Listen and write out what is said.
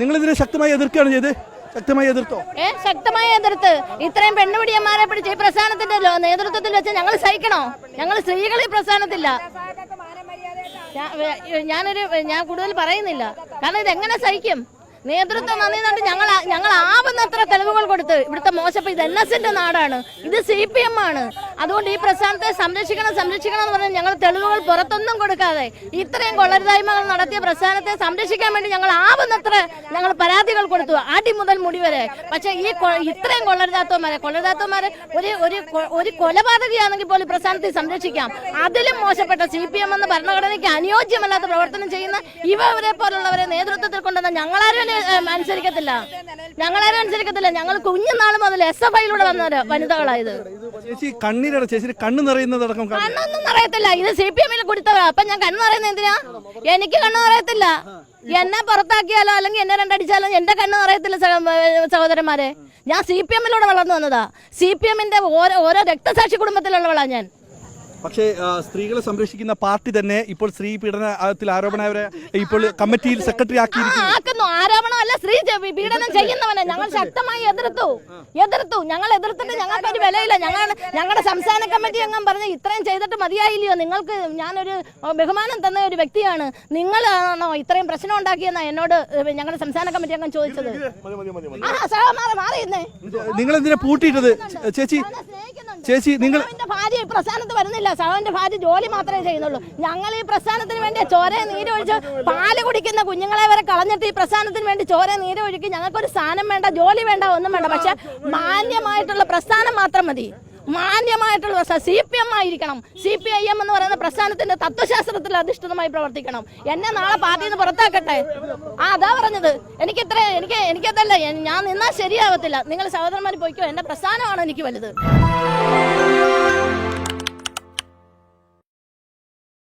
നിങ്ങൾ ഇതിനെ ശക്തമായി എതിർക്കുകയാണ് ചെയ്ത് ശക്തമായി എതിർത്തോ? ഏ ശക്തമായി എതിർത്ത്. ഇത്രയും പെണ്ണുപിടിയന്മാരെ പിടിച്ച് ഈ പ്രസ്ഥാനത്തിന്റെ നേതൃത്വത്തിൽ വെച്ച് ഞങ്ങൾ സഹിക്കണോ? ഞങ്ങൾ സ്ത്രീകൾ ഈ പ്രസ്ഥാനത്തില്ല. ഞാനൊരു ഞാൻ കൂടുതൽ പറയുന്നില്ല. കാരണം ഇതെങ്ങനെ സഹിക്കും? നേതൃത്വം നന്ദിന്നുണ്ട് ഞങ്ങൾ ഞങ്ങൾ ആവുന്നത്ര തെളിവുകൾ കൊടുത്ത് ഇവിടുത്തെ മോശപ്പ് ഇത് എൻ എസിന്റെ നാടാണ്. ഇത് സി പി എം ആണ്. അതുകൊണ്ട് ഈ പ്രസ്ഥാനത്തെ സംരക്ഷിക്കണം സംരക്ഷിക്കണം എന്ന് പറഞ്ഞാൽ ഞങ്ങൾ തെളിവുകൾ പുറത്തൊന്നും കൊടുക്കാതെ ഇത്രയും കൊള്ളരുതായ്മകൾ നടത്തിയ പ്രസ്ഥാനത്തെ സംരക്ഷിക്കാൻ വേണ്ടി ഞങ്ങൾ ആവുന്നത്ര ഞങ്ങൾ പരാതികൾ കൊടുത്തു അടി മുതൽ മുടി വരെ. പക്ഷെ ഈ ഇത്രയും കൊള്ളരുതാത്തവന്മാരെ കൊള്ളരുതാത്തവന്മാരെ ഒരു ഒരു ഒരു കൊലപാതകയാണെങ്കിൽ പോലും പ്രസ്ഥാനത്തെ സംരക്ഷിക്കാം. അതിലും മോശപ്പെട്ട സി പി എം എന്ന ഭരണഘടനയ്ക്ക് അനുയോജ്യമല്ലാത്ത പ്രവർത്തനം ചെയ്യുന്ന ഇവരെ പോലുള്ളവരെ നേതൃത്വത്തിൽ കൊണ്ടുവന്ന ഞങ്ങളാരും അനുസരിക്കത്തില്ല. ഞങ്ങളാരും അനുസരിക്കത്തില്ല ഞങ്ങൾ കുഞ്ഞുനാൾ മുതൽ എസ് എഫ് ഐയിലൂടെ വന്നവര് വനിതകളായത്. ചേച്ചി കണ്ണീരട ചേച്ചി കണ്ണ് നിറയുന്നതടക്കം കാണും. കണ്ണൊന്നും നിറയത്തില്ല. ഇത് സി പി എമ്മിൽ കൊടുത്തവരാ അപ്പൊ ഞാൻ കണ്ണു നിറയുന്ന എന്തിനാ? എനിക്ക് കണ്ണു നിറയത്തില്ല. എന്നെ പുറത്താക്കിയാലോ അല്ലെങ്കിൽ എന്നെ രണ്ടടിച്ചാലോ എന്റെ കണ്ണു നിറയത്തില്ല സഹ- സഹോദരന്മാരെ. ഞാൻ സി പി എമ്മിലൂടെ വളർന്നു വന്നതാ. സി പി എമ്മിന്റെ ഓരോ ഓരോ രക്തസാക്ഷി കുടുംബത്തിലുള്ളവളാ ഞാൻ. പക്ഷേ സ്ത്രീകളെ സംരക്ഷിക്കുന്ന പാർട്ടി തന്നെ ഇപ്പോൾ സ്ത്രീ പീഡനത്തിൽ ആരോപണവരെ ഇപ്പോൾ കമ്മിറ്റിയിൽ സെക്രട്ടറി ആക്കി ആരോപണമല്ല സ്ത്രീ പീഡനം ചെയ്യുന്നവനെ ഞങ്ങൾ ശക്തമായി എതിർത്തു. എതിർത്തു. ഞങ്ങൾ എതിർത്തിട്ട് ഞങ്ങൾക്ക് ഒരു വിലയില്ല. ഞങ്ങൾ ഞങ്ങളുടെ സംസ്ഥാന കമ്മിറ്റി അംഗം പറഞ്ഞ് ഇത്രയും ചെയ്തിട്ട് മതിയായില്ലയോ? നിങ്ങൾക്ക് ഞാനൊരു ബഹുമാനം തന്ന ഒരു വ്യക്തിയാണ്. നിങ്ങളാണോ ഇത്രയും പ്രശ്നം ഉണ്ടാക്കിയെന്നാ എന്നോട് ഞങ്ങളുടെ സംസ്ഥാന കമ്മിറ്റി അംഗം ചോദിച്ചത്? നിങ്ങൾ എന്തിനാ പൂട്ടിയിട്ടത്? ചേച്ചി ചേച്ചി നിങ്ങൾ ഭാര്യ ഈ പ്രസ്ഥാനത്ത് വരുന്നില്ല. സഹോന്റെ ഭാര്യ ജോലി മാത്രമേ ചെയ്യുന്നുള്ളൂ. ഞങ്ങൾ ഈ പ്രസ്ഥാനത്തിന് വേണ്ടി ചോര നീരൊഴിച്ച് പാൽ കുടിക്കുന്ന കുഞ്ഞുങ്ങളെ വരെ കളഞ്ഞിട്ട് ഈ പ്രസ്ഥാനത്തിന് വേണ്ടി ചോര നീരൊഴുക്കി ഞങ്ങൾക്കൊരു സ്ഥാനം വേണ്ട ജോലി വേണ്ട ഒന്നും വേണ്ട. പക്ഷെ മാന്യമായിട്ടുള്ള പ്രസ്ഥാനം മാത്രം മതി. മാന്യമായിട്ടുള്ള സി പി എം ആയിരിക്കണം. സി പി ഐ എം എന്ന് പറയുന്ന പ്രസ്ഥാനത്തിന്റെ തത്വശാസ്ത്രത്തിൽ അധിഷ്ഠിതമായി പ്രവർത്തിക്കണം. എന്നെ നാളെ പാർട്ടിയിൽ നിന്ന് പുറത്താക്കട്ടെ? ആ അതാ പറഞ്ഞത്. എനിക്ക് ഇത്ര എനിക്ക് എനിക്കതല്ല ഞാൻ നിന്നാൽ ശരിയാവത്തില്ല. നിങ്ങൾ സഹോദരന്മാർ പോയിക്കോ. എന്റെ പ്രസ്ഥാനമാണ് എനിക്ക് വലുത്.